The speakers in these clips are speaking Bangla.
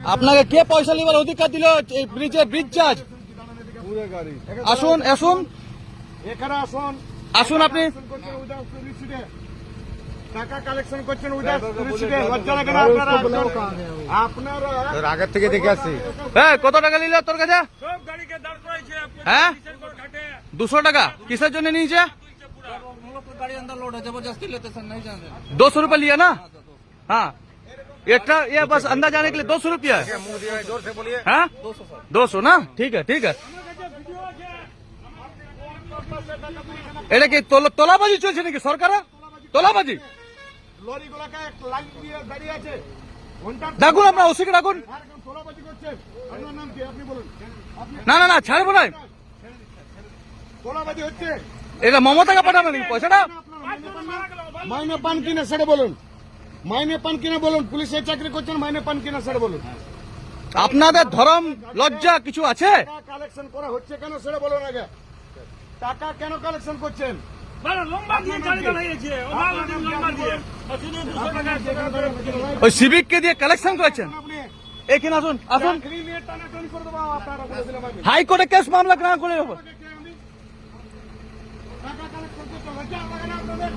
আপনাকে কে পয়সা নেবার অধিকার দিল? এই ব্রিজের ব্রিজ চার্জ আসুন আসুন। এখানে আসুন। আসুন আপনি। টাকা কালেকশন করছেন আগের থেকে দেখে আসি হ্যাঁ কত টাকা নিল তোর কাছে? হ্যাঁ? দুশো টাকা। কিসের জন্য নিয়েছে? দোশো রুপা লিয়া না? হ্যাঁ। एक्स्ट्रा ये बस अंदर जाने के लिए दो सौ रुपया है जोर से बोलिए हाँ दो सौ ना ठीक है ठीक है এটা কি তোলা- তোলাবাজি চলছে নাকি সরকার তোলাবাজি লরিগুলোকে এক লাইন দিয়ে দাঁড়িয়ে আছে ঘন্টার ডাকুন আপনার ওসিকে ডাকুন আর এখন তোলাবাজি করছেন আপনার নাম কি আপনি বলুন আপনি না না না ছাড়বো না তোলাবাজি হচ্ছে এটা মমতাকে পাঠানো নাকি পয়সাটা মাইনে পান কিনা সেটা বলুন মাইনে পান কিনা বলুন পুলিশের চাকরি করছেন মাইনে পান কিনা স্যার বলুন। আপনাদের ধরম লজ্জা কিছু আছে? কালেকশন করা হচ্ছে কেন সেটা বলুন আগে। টাকা কেন কালেকশন করছেন? ওই সিভিককে দিয়ে কালেকশন করেছেন? এখানে আসুন হাইকোর্টে কেস মামলা না করে। টাকা কালেকশন করতে লজ্জা লাগে না আপনাদের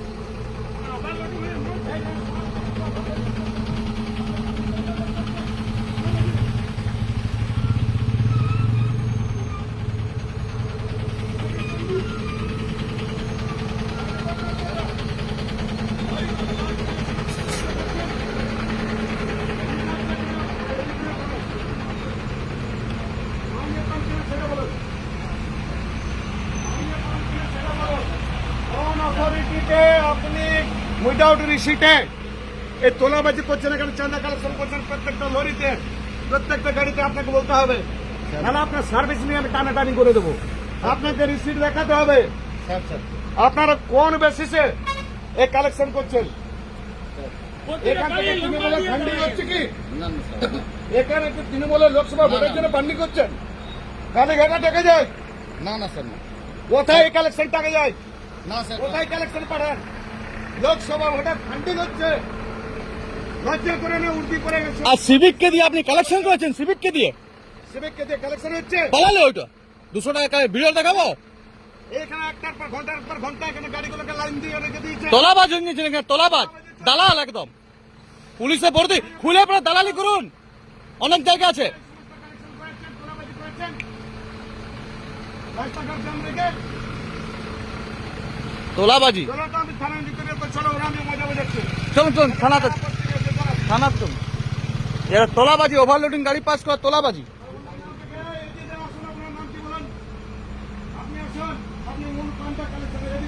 কোন অথরিটিতে আপনি উইদাউট রিসিটে এই তোলাবাজি করছেন এখানে চাঁদা কালেকশন করছেন প্রত্যেকটা লরিতে প্রত্যেকটা গাড়িতে আপনাকে বলতে হবে। নাহলে আপনার সার্ভিস নিয়ে আমি টানাটানি করে দেবো। আপনাকে রিসিট দেখাতে হবে। আপনারা কোন বেসিসে এই কালেকশন করছেন? এখান কি? তৃণমূলের লোকসভা ভোটের জন্য ফান্ডিং করছেন? গাড়ি ঘাটা টাকা যায়? না না স্যার না। কোথায় কালেকশন টাকা যায়? না স্যার। কোথায় কালেকশন পাঠান। লোকসভা ভোটে ফান্ডিং হচ্ছে। লজ্জা করে না উর্দি করে গেছে। আর সিভিককে দিয়ে আপনি কালেকশন করেছেন সিভিককে দিয়ে? সিভিককে যে কালেকশন হচ্ছে। পালালে ওইটা। দুশো টাকা দেখাবো? এখানে একটার পর ঘণ্টার পর ঘণ্টা এখানে গাড়িগুলোকে লাইন দিয়ে রেখে দিয়েছে। তোলাবাজ হয়ে নিয়েছেন এখানে তোলাবাজ। দালাল একদম। পুলিশে ভর্তি। খুলে আপনারা দালালি করুন। অনেক জায়গা আছে। রাস্তাঘাট জাম রেখে বোঝাচ্ছি চলুন চলুন, থানাতে থানাতে। তোলাবাজি ওভারলোডিং গাড়ি পাস করা তোলাবাজি। আপনি আসুন, আপনি মূল পানটা কালেকশন রেডি